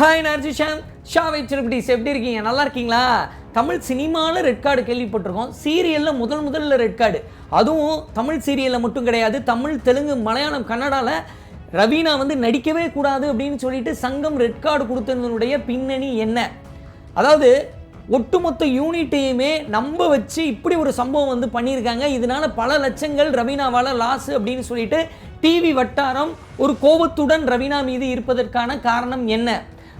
Hi நர்ஜிஷாந்த் ஷாவை சிறுபிடிஸ் எப்படி இருக்கீங்க? நல்லா இருக்கீங்களா? தமிழ் சினிமாவில் ரெட் கார்டு கேள்விப்பட்டிருக்கோம். சீரியலில் முதல் முதல்ல ரெட் கார்டு அதுவும் தமிழ் சீரியலில் மட்டும் கிடையாது. தமிழ் தெலுங்கு மலையாளம் கன்னடாவில் ரவீனா வந்து நடிக்கவே கூடாது அப்படின்னு சொல்லிட்டு சங்கம் ரெட் கார்டு கொடுத்ததனுடைய பின்னணி என்ன? அதாவது ஒட்டுமொத்த யூனிட்டையுமே நம்ப வச்சு இப்படி ஒரு சம்பவம் வந்து பண்ணியிருக்காங்க. இதனால பல லட்சங்கள் ரவீனாவால் லாஸ் அப்படின்னு சொல்லிட்டு டிவி வட்டாரம் ஒரு கோபத்துடன் ரவீனா மீது இருப்பதற்கான காரணம் என்ன?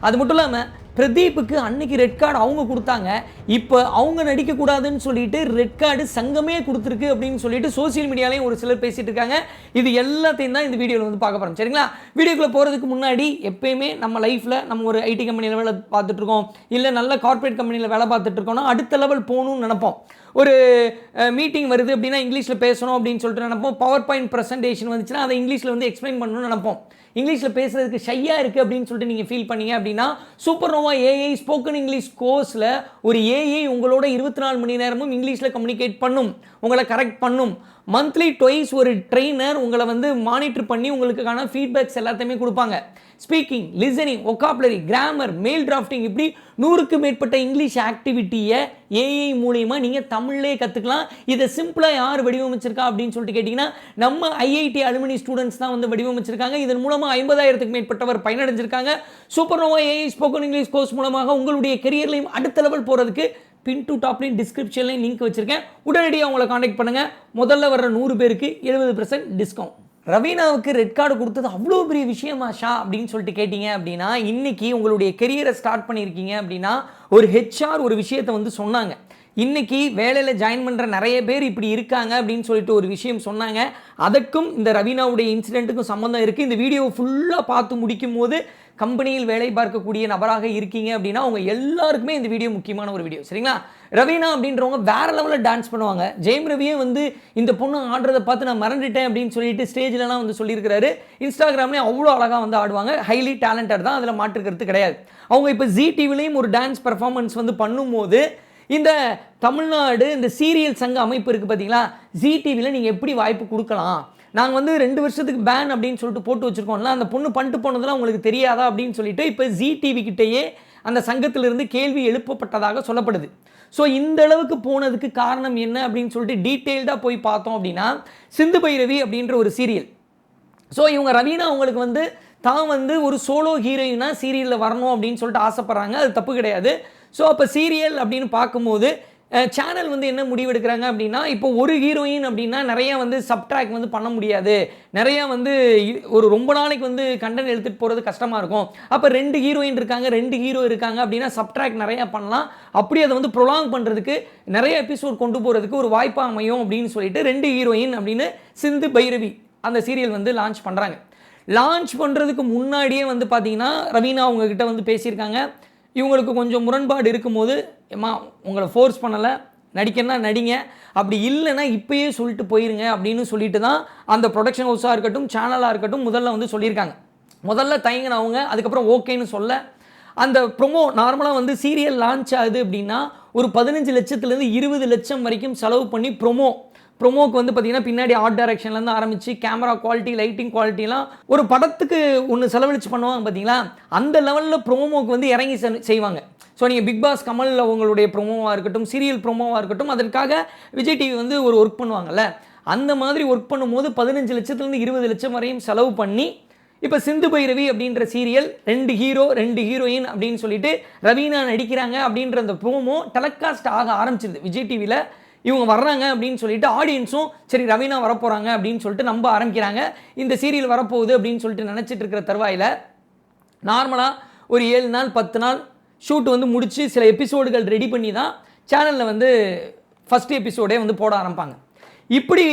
அது மட்டும் இல்லாமல் பிரதீப்புக்கு அன்னைக்கு ரெட் கார்டு அவங்க கொடுத்தாங்க. இப்போ அவங்க நடிக்கக்கூடாதுன்னு சொல்லிட்டு ரெட் கார்டு சங்கமே கொடுத்துருக்கு அப்படின்னு சொல்லிட்டு சோசியல் மீடியாலையும் ஒரு சிலர் பேசிட்டு இருக்காங்க. இது எல்லாத்தையும் தான் இந்த வீடியோவில் வந்து பார்க்க போகிறோம் சரிங்களா? வீடியோக்குள்ளே போகிறதுக்கு முன்னாடி எப்பயுமே நம்ம லைஃப்பில் நம்ம ஒரு ஐடி கம்பெனியில் வேலை பார்த்துட்ருக்கோம் இல்லை நல்ல கார்ப்பரேட் கம்பெனியில் வேலை பார்த்துட்ருக்கோம்னா அடுத்த லெவல் போகணும்னு நினப்போம். ஒரு மீட்டிங் வருது அப்படின்னா இங்கிலீஷில் பேசணும் அப்படின்னு சொல்லிட்டு நினப்போம். பவர் பாயிண்ட் ப்ரெசன்டேஷன் வந்துச்சுன்னா அதை இங்கிலீஷில் வந்து எக்ஸ்பிளைன் பண்ணணும்னு நினைப்போம். இங்கிலீஷில் பேசுறதுக்கு ஷையாக இருக்குது அப்படின்னு சொல்லிட்டு நீங்கள் ஃபீல் பண்ணீங்க அப்படின்னா Super Nova AI spoken English கோர்ஸில் ஒரு ஏஐ உங்களோட இருபத்தி நாலு மணி நேரமும் இங்கிலீஷில் கம்யூனிகேட் பண்ணும். உங்களை கரெக்ட் பண்ணும். மந்த்லி டொய்ஸ் ஒரு ட்ரெயினர் உங்களை வந்து மானிட்டர் பண்ணி உங்களுக்கான ஃபீட்பேக்ஸ் எல்லாத்தையுமே கொடுப்பாங்க. Speaking listening vocabulary grammar mail drafting இப்படி நூறுக்கு மேற்பட்ட இங்கிலீஷ் ஆக்டிவிட்டியை ஏஐ மூலியமாக நீங்கள் தமிழ்லே கற்றுக்கலாம் இதை சிம்பிளாக யார் வடிவமைச்சிருக்கா அப்படின்னு சொல்லிட்டு கேட்டிங்கன்னா நம்ம ஐஐடி அலுமினி ஸ்டூடெண்ட்ஸ் தான் வந்து வடிவமைச்சிருக்காங்க. இதன் மூலமாக ஐம்பதாயிரத்துக்கு மேற்பட்டவர் பயனடைஞ்சிருக்காங்க. Super Nova AI spoken English course மூலமாக உங்களுடைய கெரியர்லையும் அடுத்த லெவல் போகிறதுக்கு பின் டு டாப்லையும் டிஸ்கிரிப்ஷன்லையும் லிங்க் வச்சுருக்கேன். உடனடியாக உங்களை காண்டாக்ட் பண்ணுங்கள் முதல்ல வர்ற நூறு பேருக்கு எழுபது பர்சன்ட் டிஸ்கவுண்ட் ரவீனாவுக்கு ரெட் கார்டு கொடுத்தது அவ்வளோ பெரிய விஷயமா ஷா அப்படின்னு சொல்லிட்டு கேட்டிங்க அப்படின்னா இன்னைக்கு உங்களுடைய கெரியரை ஸ்டார்ட் பண்ணியிருக்கீங்க அப்படின்னா ஒரு ஹெச்ஆர் ஒரு விஷயத்தை வந்து சொன்னாங்க. இன்னைக்கு வேலையில் ஜாயின் பண்ணுற நிறைய பேர் இப்படி இருக்காங்க அப்படின்னு சொல்லிட்டு ஒரு விஷயம் சொன்னாங்க. அதற்கும் இந்த ரவீனாவுடைய இன்சிடெண்ட்டுக்கும் சம்மந்தம் இருக்குது இந்த வீடியோவை ஃபுல்லாக பார்த்து முடிக்கும் போது கம்பெனியில் வேலை பார்க்கக்கூடிய நபராக இருக்கீங்க அப்படின்னா அவங்க எல்லாருக்குமே இந்த வீடியோ முக்கியமான ஒரு வீடியோ சரிங்களா? ரவீனா அப்படின்றவங்க வேற லெவலில் டான்ஸ் பண்ணுவாங்க. ஜெயம் ரவியே வந்து இந்த பொண்ணு ஆடுறதை பார்த்து நான் மறந்துட்டேன் அப்படின்னு சொல்லிட்டு ஸ்டேஜ்லலாம் வந்து சொல்லியிருக்கிறாரு. இன்ஸ்டாகிராம்லேயும் அவ்வளோ அழகாக வந்து ஆடுவாங்க. ஹைலி டேலண்டட் தான் அதில் மாற்றுக்கிறது கிடையாது. அவங்க இப்போ ஜி டிவிலையும் ஒரு டான்ஸ் பர்ஃபார்மன்ஸ் வந்து பண்ணும்போது இந்த தமிழ்நாடு இந்த சீரியல் சங்க அமைப்பு இருக்குது பார்த்தீங்களா ஜி டிவியில் நீங்கள் எப்படி வாய்ப்பு கொடுக்கலாம்? நாங்கள் வந்து ரெண்டு வருஷத்துக்கு பேன் அப்படின்னு சொல்லிட்டு போட்டு வச்சுருக்கோம்ல அந்த பொண்ணு பண்ணிட்டு போனதெல்லாம் உங்களுக்கு தெரியாதா அப்படின்னு சொல்லிட்டு இப்போ ஜி டிவி கிட்டேயே அந்த சங்கத்திலிருந்து கேள்வி எழுப்பப்பட்டதாக சொல்லப்படுது. ஸோ இந்த அளவுக்கு போனதுக்கு காரணம் என்ன அப்படின்னு சொல்லிட்டு டீட்டெயில்டாக போய் பார்த்தோம் அப்படின்னா சிந்து பைரவி அப்படின்ற ஒரு சீரியல் ஸோ இவங்க ரவீனா அவங்களுக்கு வந்து தான் வந்து ஒரு சோலோ ஹீரோயினாக சீரியலில் வரணும் அப்படின்னு சொல்லிட்டு ஆசைப்பட்றாங்க. அது தப்பு கிடையாது. ஸோ அப்போ சீரியல் அப்படின்னு பார்க்கும்போது சேனல் வந்து என்ன முடிவெடுக்கிறாங்க அப்படின்னா இப்போ ஒரு ஹீரோயின் அப்படின்னா நிறையா வந்து சப்ட்ராக் வந்து பண்ண முடியாது. நிறையா வந்து ஒரு ரொம்ப நாளைக்கு வந்து கண்டென்ட் எடுத்துகிட்டு போகிறது கஷ்டமாக இருக்கும். அப்போ ரெண்டு ஹீரோயின் இருக்காங்க ரெண்டு ஹீரோ இருக்காங்க அப்படின்னா சப்ட்ராக் நிறையா பண்ணலாம். அப்படி அதை வந்து ப்ரொலாங் பண்ணுறதுக்கு நிறைய எபிசோட் கொண்டு போகிறதுக்கு ஒரு வாய்ப்பாக அமையும் அப்படின்னு சொல்லிட்டு ரெண்டு ஹீரோயின் அப்படின்னு சிந்து பைரவி அந்த சீரியல் வந்து லான்ச் பண்ணுறாங்க லான்ச் பண்ணுறதுக்கு முன்னாடியே வந்து பார்த்தீங்கன்னா ரவீனா அவங்கக்கிட்ட வந்து பேசியிருக்காங்க. இவங்களுக்கு கொஞ்சம் முரண்பாடு இருக்கும்போது ஏம்மா உங்களை ஃபோர்ஸ் பண்ணலை நடிக்கணும்னா நடிங்க. அப்படி இல்லைன்னா இப்பயே சொல்லிட்டு போயிருங்க அப்படின்னு சொல்லிட்டு தான் அந்த ப்ரொடக்ஷன் ஹவுஸாக இருக்கட்டும் சேனலாக இருக்கட்டும் முதல்ல வந்து சொல்லியிருக்காங்க. முதல்ல தயங்கினவங்க அதுக்கப்புறம் ஓகேன்னு சொல்ல. அந்த ப்ரொமோ நார்மலாக வந்து சீரியல் லான்ச் ஆகுது அப்படின்னா ஒரு பதினஞ்சு லட்சத்துலேருந்து இருபது லட்சம் வரைக்கும் செலவு பண்ணி ப்ரொமோ ப்ரொமோக்கு வந்து பார்த்தீங்கன்னா பின்னாடி ஆர்ட் டைரக்ஷன்லேருந்து ஆரம்பித்து கேமரா குவாலிட்டி லைட்டிங் குவாலிட்டிலாம் ஒரு படத்துக்கு ஒன்று செலவழிச்சு பண்ணுவாங்க பார்த்தீங்களா? அந்த லெவலில் ப்ரோமோக்கு வந்து இறங்கி செ- செய்வாங்க. ஸோ நீங்கள் பிக் பாஸ் கமலில் உங்களுடைய ப்ரோமோவாக இருக்கட்டும் சீரியல் ப்ரோமோவாக இருக்கட்டும் அதற்காக விஜய் டிவி வந்து ஒரு ஒர்க் பண்ணுவாங்கள்ல அந்த மாதிரி ஒர்க் பண்ணும்போது பதினஞ்சு லட்சத்துலேருந்து இருபது லட்சம் வரையும் செலவு பண்ணி இப்போ சிந்து பைரவி அப்படின்ற சீரியல் ரெண்டு ஹீரோ ரெண்டு ஹீரோயின் அப்படின்னு சொல்லிட்டு ரவீனா நடிக்கிறாங்க அப்படின்ற அந்த ப்ரோமோ டெலகாஸ்ட் ஆக ஆரம்பிச்சிருது. விஜய் டிவியில் இவங்க வர்றாங்க அப்படின்னு சொல்லிட்டு ஆடியன்ஸும் சரி ரவீனா வரப்போகிறாங்க அப்படின்னு சொல்லிட்டு நம்ப ஆரம்பிக்கிறாங்க. இந்த சீரியல் வரப்போகுது அப்படின்னு சொல்லிட்டு நினச்சிட்டு இருக்கிற தருவாயில் நார்மலாக ஒரு ஏழு நாள் பத்து நாள் ஷூட் வந்து முடித்து சில எபிசோடுகள் ரெடி பண்ணி தான் சேனலில் வந்து ஃபஸ்ட் எபிசோடே வந்து போட ஆரம்பிப்பாங்க. இப்படி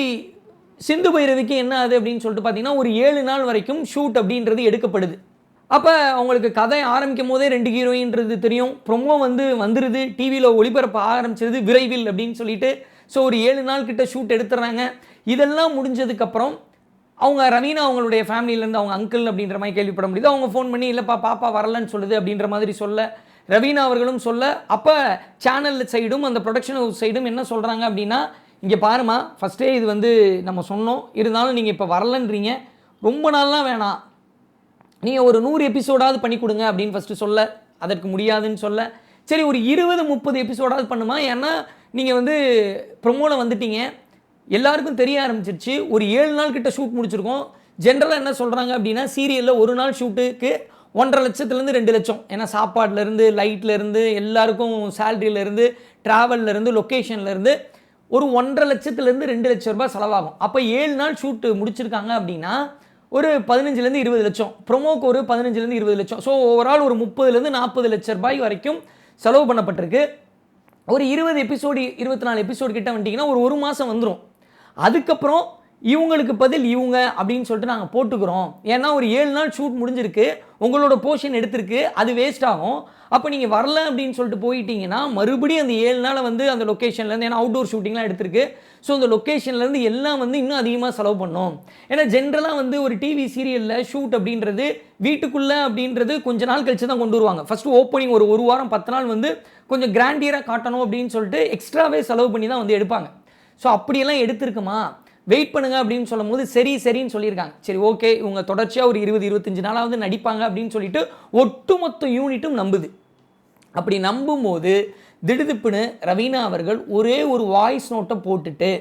சிந்து பைரவிக்கு என்ன ஆகுது அப்படின்னு சொல்லிட்டு பார்த்தீங்கன்னா ஒரு ஏழு நாள் வரைக்கும் ஷூட் அப்படின்றது எடுக்கப்படுது. அப்போ அவங்களுக்கு கதை ஆரம்பிக்கும் போதே ரெண்டு ஹீரோயின்றது தெரியும். ப்ரொமோ வந்து வந்துடுது டிவியில் ஒளிபரப்ப ஆரம்பிச்சிருது விரைவில் அப்படின்னு சொல்லிட்டு. ஸோ ஒரு ஏழு நாள் கிட்ட ஷூட் எடுத்துடுறாங்க இதெல்லாம் முடிஞ்சதுக்கப்புறம் அவங்க ரவீனா அவங்களுடைய ஃபேமிலியிலேருந்து அவங்க அங்கிள் அப்படின்ற மாதிரி கேள்விப்பட முடியுது. அவங்க ஃபோன் பண்ணி இல்லைப்பா பாப்பா வரலன்னு சொல்லுது அப்படின்ற மாதிரி சொல்ல ரவீனா அவர்களும் சொல்ல அப்போ சேனல் சைடும் அந்த ப்ரொடக்ஷன் ஹவுஸ் சைடும் என்ன சொல்கிறாங்க அப்படின்னா இங்கே பாருமா ஃபஸ்ட்டே இது வந்து நம்ம சொன்னோம். இருந்தாலும் நீங்கள் இப்போ வரலன்றீங்க. ரொம்ப நாள்லாம் வேணாம். நீங்கள் ஒரு நூறு எபிசோடாவது பண்ணி கொடுங்க அப்படின்னு ஃபஸ்ட்டு சொல்ல அதற்கு முடியாதுன்னு சொல்ல. சரி ஒரு இருபது முப்பது எபிசோடாவது பண்ணுமா? ஏன்னா நீங்கள் வந்து ப்ரொமோவில் வந்துட்டீங்க. எல்லாருக்கும் தெரிய ஆரம்பிச்சிருச்சு. ஒரு ஏழு நாள் கிட்ட ஷூட் முடிச்சிருக்கோம். ஜென்ரலாக என்ன சொல்கிறாங்க அப்படின்னா சீரியலில் ஒரு நாள் ஷூட்டுக்கு ஒன்றரை லட்சத்துலேருந்து ரெண்டு லட்சம். ஏன்னா சாப்பாட்லேருந்து லைட்லேருந்து எல்லாருக்கும் சேல்ரியிலேருந்து ட்ராவல்லேருந்து லொக்கேஷன்லேருந்து ஒரு ஒன்றரை லட்சத்துலேருந்து ரெண்டு லட்சம் ரூபாய் செலவாகும். அப்போ ஏழு நாள் ஷூட்டு முடிச்சிருக்காங்க அப்படின்னா ஒரு பதினஞ்சுலேருந்து இருபது லட்சம். ப்ரொமோக்கு ஒரு பதினஞ்சுலேருந்து இருபது லட்சம். ஸோ ஓவரால் ஒரு முப்பதுலேருந்து நாற்பது லட்ச ரூபாய் வரைக்கும் செலவு பண்ணப்பட்டிருக்கு. ஒரு இருபது எபிசோடு இருபத்தி நாலு எபிசோடு கிட்ட வந்துட்டிங்கன்னா ஒரு ஒரு மாதம் வந்துடும் அதுக்கப்புறம் இவங்களுக்கு பதில் இவங்க அப்படின்னு சொல்லிட்டு நாங்கள் போட்டுக்கிறோம். ஏன்னா ஒரு ஏழு நாள் ஷூட் முடிஞ்சிருக்கு. உங்களோட போர்ஷன் எடுத்திருக்கு. அது வேஸ்ட் ஆகும். அப்போ நீங்கள் வரல அப்படின்னு சொல்லிட்டு போயிட்டீங்கன்னா மறுபடியும் அந்த ஏழு நாளை வந்து அந்த லொக்கேஷன்லேருந்து ஏன்னா அவுட்டோர் ஷூட்டிங்லாம் எடுத்திருக்கு. ஸோ அந்த லொக்கேஷன்லேருந்து எல்லாம் வந்து இன்னும் அதிகமாக செலவு பண்ணோம். ஏன்னா ஜென்ரலாக வந்து ஒரு டிவி சீரியலில் ஷூட் அப்படின்றது வீட்டுக்குள்ளே அப்படின்றது கொஞ்ச நாள் கழிச்சு தான் கொண்டு வருவாங்க. ஃபஸ்ட்டு ஓப்பனிங் ஒரு ஒரு வாரம் பத்து நாள் வந்து கொஞ்சம் கிராண்டியராக காட்டணும் அப்படின்னு சொல்லிட்டு எக்ஸ்ட்ராவே செலவு பண்ணி தான் வந்து எடுப்பாங்க. ஸோ அப்படியெல்லாம் எடுத்திருக்குமா? வெயிட் பண்ணுங்க அப்படின்னு சொல்லும் போது சரி சரின்னு சொல்லியிருக்காங்க. சரி ஓகே இவங்க தொடர்ச்சியாக ஒரு இருபது இருபத்தஞ்சு நாளாவது நடிப்பாங்க அப்படின்னு சொல்லிட்டு ஒட்டுமொத்த யூனிட்டும் நம்புது. அப்படி நம்பும்போது திடுதிப்புன்னு ரவீனா அவர்கள் ஒரே ஒரு வாய்ஸ் நோட்டை போட்டுட்டு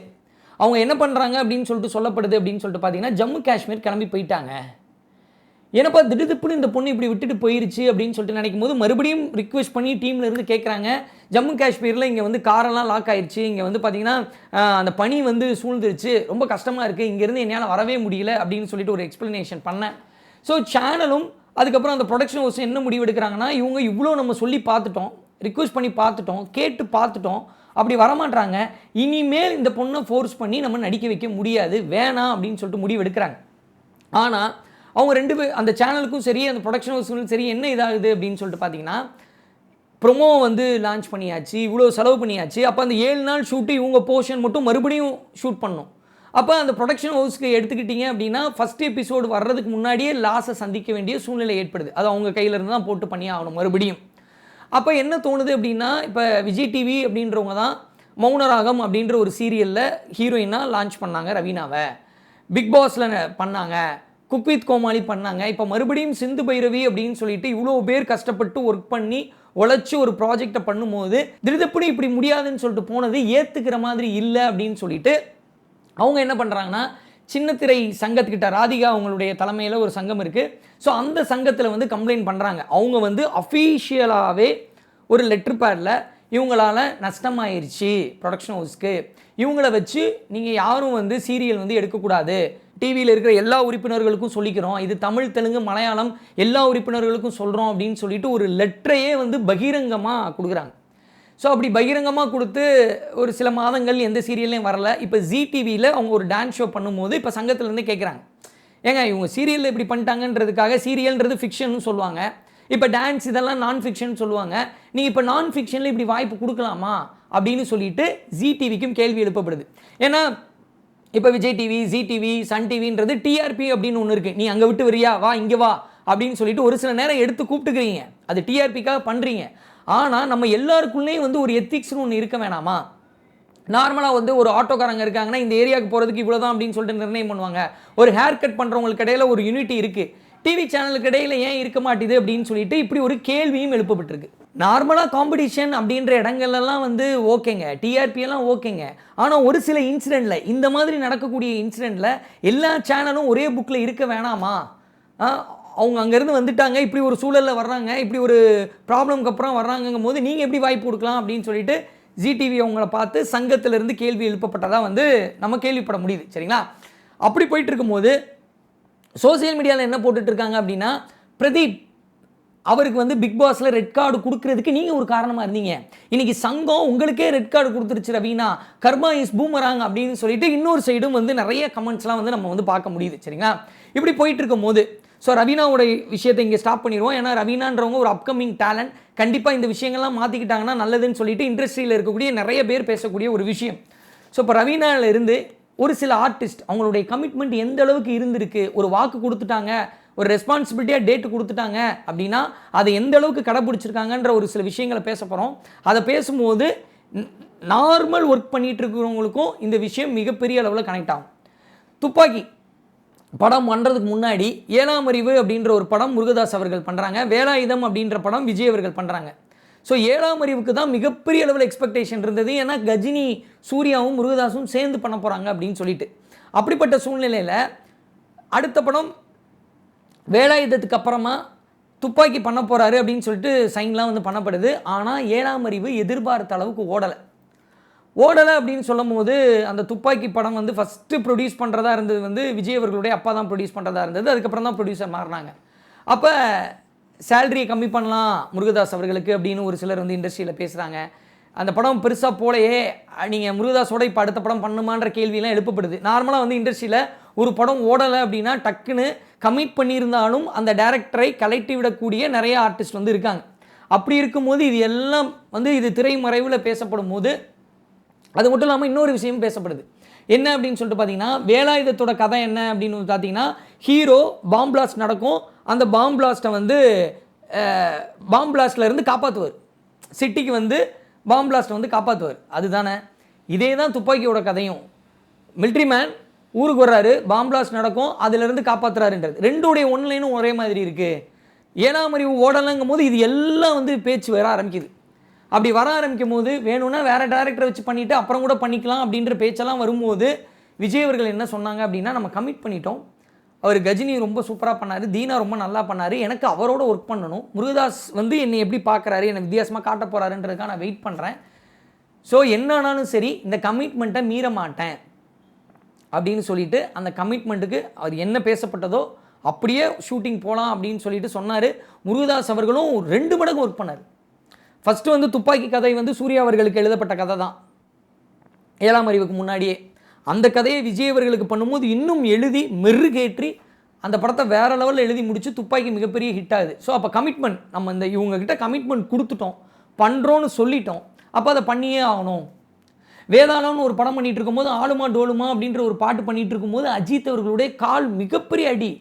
அவங்க என்ன பண்ணுறாங்க அப்படின்னு சொல்லிட்டு சொல்லப்படுது அப்படின்னு சொல்லிட்டு பார்த்தீங்கன்னா ஜம்மு காஷ்மீர் கிளம்பி போயிட்டாங்க. ஏன்னப்பா திடுதிப்புன்னு இந்த பொண்ணு இப்படி விட்டுட்டு போயிருச்சு அப்படின்னு சொல்லிட்டு நினைக்கும் போது மறுபடியும் ரிக்வெஸ்ட் பண்ணி டீம்ல இருந்து கேட்குறாங்க ஜம்மு காஷ்மீரில் இங்கே வந்து காரெல்லாம் லாக் ஆயிடுச்சு இங்கே வந்து பார்த்தீங்கன்னா அந்த பனி வந்து சூழ்ந்துருச்சு. ரொம்ப கஷ்டமாக இருக்குது இங்கேருந்து என்னால் வரவே முடியல அப்படின்னு சொல்லிட்டு ஒரு எக்ஸ்ப்ளனேஷன் பண்ணேன். ஸோ சேனலும் அதுக்கப்புறம் அந்த ப்ரொடக்ஷன் ஹவுஸ் என்ன முடிவு எடுக்கிறாங்கன்னா இவங்க இவ்வளோ நம்ம சொல்லி பார்த்துட்டோம். ரிக்வெஸ்ட் பண்ணி பார்த்துட்டோம். கேட்டு பார்த்துட்டோம். அப்படி வரமாட்டாங்க இனிமேல் இந்த பொண்ணை ஃபோர்ஸ் பண்ணி நம்ம நடிக்க வைக்க முடியாது. வேணாம் அப்படின்னு சொல்லிட்டு முடிவு எடுக்கிறாங்க. ஆனால் அவங்க ரெண்டு பேர் அந்த சேனலுக்கும் சரி அந்த ப்ரொடக்ஷன் ஹவுஸுக்கும் சரி என்ன இதாகுது அப்படின்னு சொல்லிட்டு பார்த்தீங்கன்னா ப்ரொமோ வந்து லான்ச் பண்ணியாச்சு இவ்வளோ செலவு பண்ணியாச்சு. அப்போ அந்த ஏழு நாள் ஷூட்டு இவங்க போர்ஷன் மட்டும் மறுபடியும் ஷூட் பண்ணும். அப்போ அந்த ப்ரொடக்ஷன் ஹவுஸ்க்கு எடுத்துக்கிட்டீங்க அப்படின்னா ஃபஸ்ட் எபிசோடு வர்றதுக்கு முன்னாடியே லாஸை சந்திக்க வேண்டிய சூழ்நிலை ஏற்படுது. அது அவங்க கையிலேருந்து தான் போட்டு பண்ணி ஆகணும் மறுபடியும். அப்போ என்ன தோணுது அப்படின்னா இப்போ விஜய் டிவி அப்படின்றவங்க தான் மௌனராகம் அப்படின்ற ஒரு சீரியலில் ஹீரோயினாக லான்ச் பண்ணாங்க ரவீனாவை. பிக் பாஸில் பண்ணாங்க. குக்வித் கோமாளி பண்ணாங்க. இப்போ மறுபடியும் சிந்து பைரவி அப்படின்னு சொல்லிட்டு இவ்வளோ பேர் கஷ்டப்பட்டு ஒர்க் பண்ணி உழைச்சி ஒரு ப்ராஜெக்டை பண்ணும்போது திருதப்படி இப்படி முடியாதுன்னு சொல்லிட்டு போனது ஏற்றுக்கிற மாதிரி இல்லை அப்படின்னு சொல்லிட்டு அவங்க என்ன பண்ணுறாங்கன்னா சின்னத்திரை சங்கத்துக்கிட்ட ராதிகா அவங்களுடைய தலைமையில் ஒரு சங்கம் இருக்குது ஸோ அந்த சங்கத்தில் வந்து கம்ப்ளைண்ட் பண்ணுறாங்க அவங்க வந்து அஃபீஷியலாகவே ஒரு லெட்ரு பேடில் இவங்களால நஷ்டமாயிருச்சு ப்ரொடக்ஷன் ஹவுஸ்க்கு இவங்கள வச்சு நீங்கள் யாரும் வந்து சீரியல் வந்து எடுக்கக்கூடாது. டிவியில் இருக்கிற எல்லா உறுப்பினர்களுக்கும் சொல்லிக்கிறோம். இது தமிழ் தெலுங்கு மலையாளம் எல்லா உறுப்பினர்களுக்கும் சொல்கிறோம் அப்படின்னு சொல்லிட்டு ஒரு லெட்டரையே வந்து பகிரங்கமாக கொடுக்குறாங்க. ஸோ அப்படி பகிரங்கமாக கொடுத்து ஒரு சில மாதங்கள் எந்த சீரியல்லையும் வரல. இப்போ ஜி டிவியில் அவங்க ஒரு டான்ஸ் ஷோ பண்ணும்போது இப்போ சங்கத்துலேருந்து கேட்குறாங்க ஏங்க இவங்க சீரியலில் இப்படி பண்ணிட்டாங்கன்றதுக்காக சீரியல்ன்றது ஃபிக்ஷன் சொல்லுவாங்க. இப்போ டான்ஸ் இதெல்லாம் நான் ஃபிக்ஷன் சொல்லுவாங்க. நீங்கள் இப்போ நான் ஃபிக்ஷனில் இப்படி வாய்ப்பு கொடுக்கலாமா? அப்படின்னு சொல்லிட்டு ஜி டிவிக்கும் கேள்வி எழுப்பப்படுது. ஏன்னா இப்போ Vijay TV Zee TV Sun டிவின்றது TRP அப்படின்னு ஒன்று இருக்குது நீ அங்கே விட்டு வரியா? வா இங்கே வா. அப்படின்னு சொல்லிட்டு ஒரு சில நேரம் எடுத்து கூப்பிட்டுக்கிறீங்க. அது டிஆர்பிக்காக பண்ணுறீங்க ஆனால் நம்ம எல்லாருக்குள்ளேயும் வந்து ஒரு எத்திக்ஸ்னு ஒன்று இருக்க வேணாமா? நார்மலாக வந்து ஒரு ஆட்டோக்காரங்க இருக்காங்கன்னா இந்த ஏரியாவுக்கு போகிறதுக்கு இவ்வளோ தான் அப்படின்னு சொல்லிட்டு நிர்ணயம் பண்ணுவாங்க. ஒரு ஹேர் கட் பண்ணுறவங்களுக்கு இடையில ஒரு யூனிட்டி இருக்குது டிவி சேனலுக்கு இடையில ஏன் இருக்க மாட்டேது அப்படின்னு சொல்லிட்டு இப்படி ஒரு கேள்வியும் எழுப்பப்பட்டிருக்கு. நார்மலாக காம்படிஷன் அப்படின்ற இடங்கள்லாம் வந்து ஓகேங்க. டிஆர்பி எல்லாம் ஓகேங்க. ஆனால் ஒரு சில இன்சிடெண்ட்டில் இந்த மாதிரி நடக்கக்கூடிய இன்சிடெண்ட்டில் எல்லா சேனலும் ஒரே புக்கில் இருக்க வேணாமா? அவங்க அங்கேருந்து வந்துட்டாங்க இப்படி ஒரு சூழலில் வர்றாங்க இப்படி ஒரு ப்ராப்ளம்க்கு அப்புறம் வர்றாங்கங்கும் போது நீங்கள் எப்படி வாய்ப்பு கொடுக்கலாம் அப்படின்னு சொல்லிட்டு ஜிடிவி அவங்கள பார்த்து சங்கத்திலிருந்து கேள்வி எழுப்பப்பட்டதாக வந்து நம்ம கேள்விப்பட முடியுது. சரிங்களா? அப்படி போயிட்டு இருக்கும்போது சோஷியல் மீடியாவில் என்ன போட்டுட்டு இருக்காங்க அப்படின்னா பிரதீப் அவருக்கு வந்து பிக் பாஸில் ரெட் கார்டு கொடுக்கறதுக்கு நீங்கள் ஒரு காரணமாக இருந்தீங்க. இன்னைக்கு சங்கம் உங்களுக்கே ரெட் கார்டு கொடுத்துருச்சு ரவீனா. கர்மா இஸ் பூமராங் அப்படின்னு சொல்லிட்டு இன்னொரு சைடும் வந்து நிறைய கமெண்ட்ஸ்லாம் வந்து நம்ம வந்து பார்க்க முடியுது சரிங்களா? இப்படி போயிட்டு இருக்கும் போது ஸோ ரவீனாவோட விஷயத்தை இங்கே ஸ்டாப் பண்ணிடுவோம். ஏன்னா ரவீனான்றவங்க ஒரு அப்கமிங் டேலண்ட் கண்டிப்பாக இந்த விஷயங்கள்லாம் மாற்றிக்கிட்டாங்கன்னா நல்லதுன்னு சொல்லிட்டு இண்டஸ்ட்ரியில் இருக்கக்கூடிய நிறைய பேர் பேசக்கூடிய ஒரு விஷயம். ஸோ இப்போ ரவீனால இருந்து ஒரு சில ஆர்டிஸ்ட் அவங்களுடைய கமிட்மெண்ட் எந்த அளவுக்கு இருந்திருக்கு ஒரு வாக்கு கொடுத்துட்டாங்க ஒரு ரெஸ்பான்சிபிலிட்டியாக டேட்டு கொடுத்துட்டாங்க அப்படின்னா அதை எந்த அளவுக்கு கடைப்பிடிச்சிருக்காங்கன்ற ஒரு சில விஷயங்களை பேச போகிறோம் அதை பேசும்போது நார்மல் ஒர்க் பண்ணிகிட்டு இருக்கிறவங்களுக்கும் இந்த விஷயம் மிகப்பெரிய அளவில் கனெக்ட் ஆகும். துப்பாக்கி படம் பண்ணுறதுக்கு முன்னாடி ஏழாம் அறிவு அப்படின்ற ஒரு படம் முருகதாஸ் அவர்கள் பண்ணுறாங்க வேலாயுதம் அப்படின்ற படம் விஜய் அவர்கள் பண்ணுறாங்க ஸோ ஏழாம் அறிவுக்கு தான் மிகப்பெரிய அளவில் எக்ஸ்பெக்டேஷன் இருந்தது. ஏன்னா கஜினி சூர்யாவும் முருகதாஸும் சேர்ந்து பண்ண போகிறாங்க அப்படின்னு சொல்லிட்டு. அப்படிப்பட்ட சூழ்நிலையில் அடுத்த படம் வேலாயுதத்துக்கு அப்புறமா துப்பாக்கி பண்ண போகிறாரு அப்படின்னு சொல்லிட்டு சைன்லாம் வந்து பண்ணப்படுது. ஆனால் ஏழாம் அறிவு எதிர்பார்த்த அளவுக்கு ஓடலை. ஓடலை அப்படின்னு சொல்லும் போது அந்த துப்பாக்கி படம் வந்து ஃபஸ்ட்டு ப்ரொடியூஸ் பண்ணுறதா இருந்தது வந்து விஜய் அவர்களுடைய அப்பா தான் ப்ரொடியூஸ் பண்ணுறதா இருந்தது. அதுக்கப்புறம் தான் ப்ரொடியூசர் மாறினாங்க. அப்போ சேலரியை கம்மி பண்ணலாம் முருகதாஸ் அவர்களுக்கு அப்படின்னு ஒரு சிலர் வந்து இண்டஸ்ட்ரியில் பேசுகிறாங்க அந்த படம் பெருசாக போலையே நீங்கள் முருகதாஸோட இப்போ அடுத்த படம் பண்ணுமான்ற கேள்வியெல்லாம் எழுப்பப்படுது. நார்மலாக வந்து இண்டஸ்ட்ரியில் ஒரு படம் ஓடலை அப்படின்னா டக்குன்னு கமிட் பண்ணியிருந்தாலும் அந்த டேரக்டரை கலெக்டி விடக்கூடிய நிறைய ஆர்டிஸ்ட் வந்து இருக்காங்க. அப்படி இருக்கும்போது இது எல்லாம் வந்து இது திரைமறைவில் பேசப்படும் போது அது மட்டும் இல்லாமல் இன்னொரு விஷயம் பேசப்படுது. என்ன அப்படின்னு சொல்லிட்டு பார்த்தீங்கன்னா வேலாயுதத்தோட கதை என்ன அப்படின்னு பார்த்தீங்கன்னா ஹீரோ பாம் பிளாஸ்ட் நடக்கும். அந்த பாம் பிளாஸ்ட்டை வந்து பாம் பிளாஸ்ட்ல இருந்து காப்பாற்றுவார் சிட்டிக்கு வந்து பாம் பிளாஸ்ட்டை வந்து காப்பாற்றுவார் அதுதானே? இதே தான் துப்பாக்கியோட கதையும். மிலிட்ரி மேன் ஊருக்கு வர்றாரு பாம் பிளாஸ்ட் நடக்கும் அதிலிருந்து காப்பாற்றுறாருன்றது ரெண்டுடைய ஒன்லைனும் ஒரே மாதிரி இருக்குது ஏழாம் அறிவு ஓடலைங்கும் போது இது எல்லாம் வந்து பேச்சு வர ஆரம்பிக்குது. அப்படி வர ஆரம்பிக்கும் போது வேணும்னா வேறு டேரக்டரை வச்சு பண்ணிவிட்டு அப்புறம் கூட பண்ணிக்கலாம் அப்படின்ற பேச்செல்லாம் வரும்போது விஜய் அவர்கள் என்ன சொன்னாங்க அப்படின்னா நம்ம கமிட் பண்ணிட்டோம். அவர் கஜினி ரொம்ப சூப்பராக பண்ணார் தீனா ரொம்ப நல்லா பண்ணார். எனக்கு அவரோட ஒர்க் பண்ணணும். முருகதாஸ் வந்து என்னை எப்படி பார்க்குறாரு என்னை வித்தியாசமாக காட்ட போகிறாருன்றதுக்காக நான் வெயிட் பண்ணுறேன் ஸோ என்ன ஆனாலும் சரி இந்த கமிட்மெண்ட்டை மீற மாட்டேன் அப்படின்னு சொல்லிட்டு அந்த கமிட்மெண்ட்டுக்கு அவர் என்ன பேசப்பட்டதோ அப்படியே ஷூட்டிங் போகலாம் அப்படின்னு சொல்லிட்டு சொன்னார். முருகதாஸ் அவர்களும் ரெண்டு மடங்கு ஒர்க் பண்ணார். ஃபஸ்ட்டு வந்து துப்பாக்கி கதை வந்து சூர்யா அவர்களுக்கு எழுதப்பட்ட கதை தான் ஏழாம் அறிவுக்கு முன்னாடியே. அந்த கதையை விஜய் அவர்களுக்கு பண்ணும்போது இன்னும் எழுதி மெருகேற்றி அந்த படத்தை வேற லெவலில் எழுதி முடிச்சு துப்பாக்கி மிகப்பெரிய ஹிட் ஆகுது. ஸோ அப்போ கமிட்மெண்ட் நம்ம இந்த இவங்கக்கிட்ட கமிட்மெண்ட் கொடுத்துட்டோம். பண்ணுறோன்னு சொல்லிட்டோம். அப்போ அதை பண்ணியே ஆகணும். வேதாளம்னு ஒரு படம் பண்ணிட்டு இருக்கும்போது ஆளுமா டோலுமா அப்படின்ற ஒரு பாட்டு பண்ணிட்டு இருக்கும்போது அஜித் அவர்களுடைய கால் மிகப்பெரிய அடி.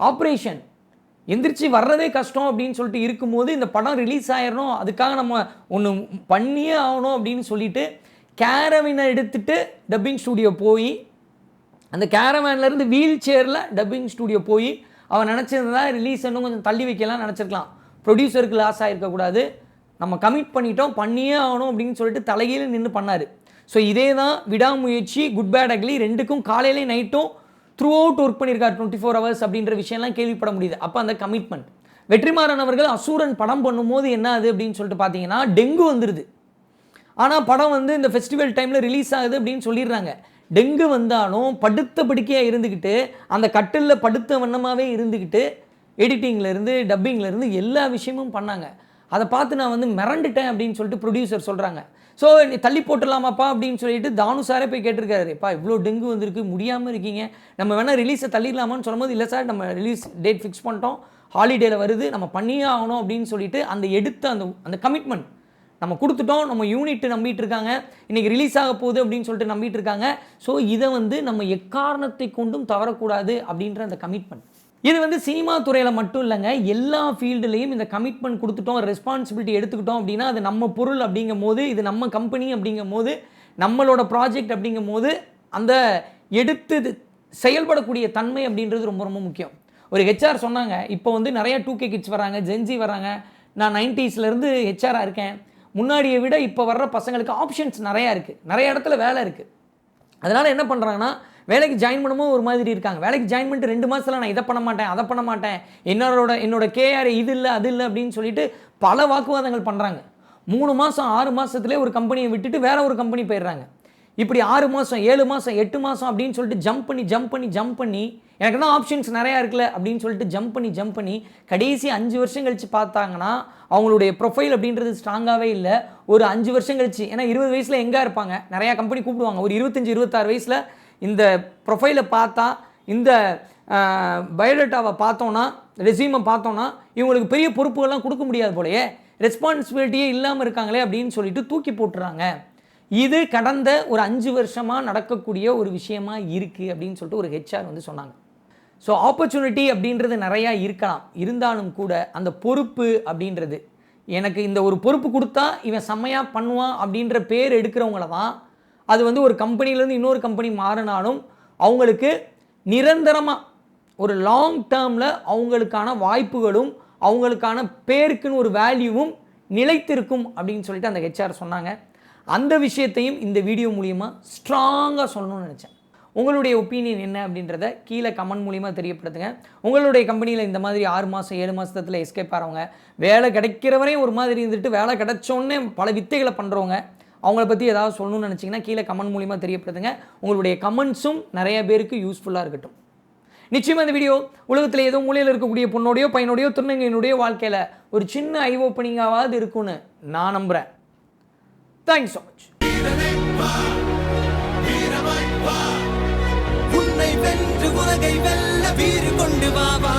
ஆப்ரேஷன் எந்திரிச்சு வர்றதே கஷ்டம் அப்படின்னு சொல்லிட்டு இருக்கும்போது இந்த படம் ரிலீஸ் ஆயிடணும் அதுக்காக நம்ம ஒன்று பண்ணியே ஆகணும் அப்படின்னு சொல்லிட்டு கேரவினை எடுத்துகிட்டு டப்பிங் ஸ்டூடியோ போய் அந்த கேரவேன்லேருந்து வீல் சேரில் டப்பிங் ஸ்டூடியோ போய் அவன் நினச்சிருந்தா ரிலீஸ் இன்னும் கொஞ்சம் தள்ளி வைக்கலாம் நினச்சிருக்கலாம். ப்ரொடியூசருக்கு லாஸ் ஆகிருக்கக்கூடாது நம்ம கமிட் பண்ணிட்டோம் பண்ணியே ஆகணும் அப்படின்னு சொல்லிட்டு தலைகீழ நின்று பண்ணார். ஸோ இதே தான் விடாமுயற்சி குட் பேட் அக்லி ரெண்டுக்கும் காலையிலேயும் நைட்டும் த்ரூ அவுட் ஒர்க் பண்ணியிருக்காரு டுவெண்ட்டி ஃபோர் ஹவர்ஸ் அப்படின்ற விஷயம்லாம் கேள்விப்பட முடியுது. அப்போ அந்த கமிட்மெண்ட் வெற்றிமாறன் அவர்கள் அசூரன் படம் பண்ணும்போது என்ன ஆகுது அப்படின்னு சொல்லிட்டு பார்த்தீங்கன்னா டெங்கு வந்துடுது ஆனால் படம் வந்து இந்த ஃபெஸ்டிவல் டைமில் ரிலீஸ் ஆகுது அப்படின்னு சொல்லிடுறாங்க. டெங்கு வந்தாலும் படுத்த படுக்கையாக இருந்துக்கிட்டு அந்த கட்டிலில் படுத்த வண்ணமாகவே இருந்துக்கிட்டு எடிட்டிங்லேருந்து டப்பிங்லேருந்து எல்லா விஷயமும் பண்ணாங்க. அதை பார்த்து நான் வந்து மிரண்டுட்டேன் அப்படின்னு சொல்லிட்டு ப்ரொடியூசர் சொல்கிறாங்க ஸோ நீ தள்ளி போட்டுடலாமாப்பா அப்படின்னு சொல்லிட்டு தானு சாரே போய் கேட்டிருக்காருப்பா இவ்வளோ டெங்கு வந்திருக்கு முடியாமல் இருக்கீங்க. நம்ம வேணால் ரிலீஸை தள்ளிடலாமான்னு சொல்லும்போது இல்லை சார் நம்ம ரிலீஸ் டேட் ஃபிக்ஸ் பண்ணிட்டோம். ஹாலிடேல வருது. நம்ம பண்ணியே ஆகணும். அப்படின்னு சொல்லிட்டு அந்த எடுத்த அந்த அந்த கமிட்மெண்ட் நம்ம கொடுத்துட்டோம் நம்ம யூனிட்டு நம்பிட்டு இருக்காங்க இன்றைக்கி ரிலீஸ் ஆக போகுது அப்படின்னு சொல்லிட்டு நம்பிட்டு இருக்காங்க. ஸோ இதை வந்து நம்ம எக்காரணத்தை கொண்டும் தவறக்கூடாது அப்படின்ற அந்த கமிட்மெண்ட் இது வந்து சினிமா துறையில் மட்டும் இல்லைங்க எல்லா ஃபீல்டுலேயும் இந்த கமிட்மெண்ட் கொடுத்துட்டோம் ரெஸ்பான்சிபிலிட்டி எடுத்துக்கிட்டோம் அப்படின்னா அது நம்ம பொருள் அப்படிங்கும் போது இது நம்ம கம்பெனி அப்படிங்கும் போது நம்மளோட ப்ராஜெக்ட் அப்படிங்கும் போது அந்த எடுத்து செயல்படக்கூடிய தன்மை அப்படின்றது ரொம்ப ரொம்ப முக்கியம். ஒரு ஹெச்ஆர் சொன்னாங்க இப்போ வந்து நிறையா டூ கே கிட்ஸ் வராங்க ஜென்ஜி வராங்க. நான் நைன்டிஸ்லேருந்து ஹெச்ஆராக இருக்கேன். முன்னாடியை விட இப்போ வர்ற பசங்களுக்கு ஆப்ஷன்ஸ் நிறையா இருக்குது நிறைய இடத்துல வேலை இருக்குது அதனால் என்ன பண்ணுறாங்கன்னா வேலைக்கு ஜாயின் பண்ணும்போது ஒரு மாதிரி இருக்காங்க. வேலைக்கு ஜாயின் பண்ணிட்டு ரெண்டு மாதத்தில் நான் இதை பண்ண மாட்டேன் அதை பண்ண மாட்டேன் என்னோட என்னோட கேஆர் இது இல்லை அது இல்லை அப்படின்னு சொல்லிட்டு பல வாக்குவாதங்கள் பண்ணுறாங்க மூணு மாதம் ஆறு மாதத்துலேயே ஒரு கம்பெனியை விட்டுட்டு வேற ஒரு கம்பெனி போயிடுறாங்க. இப்படி ஆறு மாதம் ஏழு மாதம் எட்டு மாதம் அப்படின்னு சொல்லிட்டு ஜம்ப் பண்ணி ஜம்ப் பண்ணி ஜம்ப் பண்ணி எனக்கு தான் ஆப்ஷன்ஸ் நிறையா இருக்குல்ல அப்படின்னு சொல்லிட்டு ஜம்ப் பண்ணி ஜம்ப் பண்ணி கடைசி அஞ்சு வருஷம் கழிச்சு பார்த்தாங்கன்னா அவங்களுடைய ப்ரொஃபைல் அப்படின்றது ஸ்ட்ராங்காகவே இல்லை. ஒரு அஞ்சு வருஷம் கழிச்சு ஏன்னா இருபது வயசில் எங்கே இருப்பாங்க? நிறையா கம்பெனி கூப்பிடுவாங்க. ஒரு இருபத்தஞ்சி இருபத்தாறு வயசில் இந்த ப்ரொஃபைலை பார்த்தா இந்த பயோடேட்டாவை பார்த்தோன்னா ரெசியூமை பார்த்தோன்னா இவங்களுக்கு பெரிய பொறுப்புகள்லாம் கொடுக்க முடியாது போலயே. ரெஸ்பான்சிபிலிட்டியே இல்லாமல் இருக்காங்களே அப்படின்னு சொல்லிட்டு தூக்கி போட்டுறாங்க. இது கடந்த ஒரு அஞ்சு வருஷமாக நடக்கக்கூடிய ஒரு விஷயமா இருக்குது அப்படின்னு சொல்லிட்டு ஒரு ஹெச்ஆர் வந்து சொன்னாங்க. ஸோ ஆப்பர்ச்சுனிட்டி அப்படின்றது நிறையா இருக்கலாம். இருந்தாலும் கூட அந்த பொறுப்பு அப்படின்றது எனக்கு இந்த ஒரு பொறுப்பு கொடுத்தா இவன் செம்மையாக பண்ணுவான் அப்படின்ற பேர் எடுக்கிறவங்கள தான் அது வந்து ஒரு கம்பெனிலேருந்து இன்னொரு கம்பெனி மாறினாலும் அவங்களுக்கு நிரந்தரமாக ஒரு லாங் டேர்மில் அவங்களுக்கான வாய்ப்புகளும் அவங்களுக்கான பேருக்குன்னு ஒரு வேல்யூவும் நிலைத்திருக்கும் அப்படின்னு சொல்லிட்டு அந்த ஹெச்ஆர் சொன்னாங்க. அந்த விஷயத்தையும் இந்த வீடியோ மூலியமாக ஸ்ட்ராங்காக சொல்லணும்னு நினச்சேன். உங்களுடைய ஒப்பீனியன் என்ன அப்படின்றத கீழே கமெண்ட் மூலியமாக தெரியப்படுத்துங்க. உங்களுடைய கம்பெனியில் இந்த மாதிரி ஆறு மாதம் ஏழு மாதத்தில் எஸ்கேப் ஆகிறவங்க வேலை கிடைக்கிறவரையும் ஒரு மாதிரி இருந்துட்டு வேலை கிடைச்சோன்னே பல வித்தைகளை பண்ணுறவங்க அவங்கள பற்றி ஏதாவது சொல்லணும்னு நினச்சிங்கன்னா கீழே கமெண்ட் மூலியமாக தெரியப்படுத்துங்க. உங்களுடைய கமெண்ட்ஸும் நிறைய பேருக்கு யூஸ்ஃபுல்லாக இருக்கட்டும். நிச்சயமாக இந்த வீடியோ உலகத்தில் ஏதோ மூலையில் இருக்கக்கூடிய பொண்ணோடையோ பையனோடையோ திருநங்கையினுடைய வாழ்க்கையில் ஒரு சின்ன ஐ ஓப்பனிங்காவது இருக்கும்னு நான் நம்புகிறேன் தேங்க்யூ ஸோ மச் உன்னை வென்று உலகை வெல்ல வீறு கொண்டு வாவா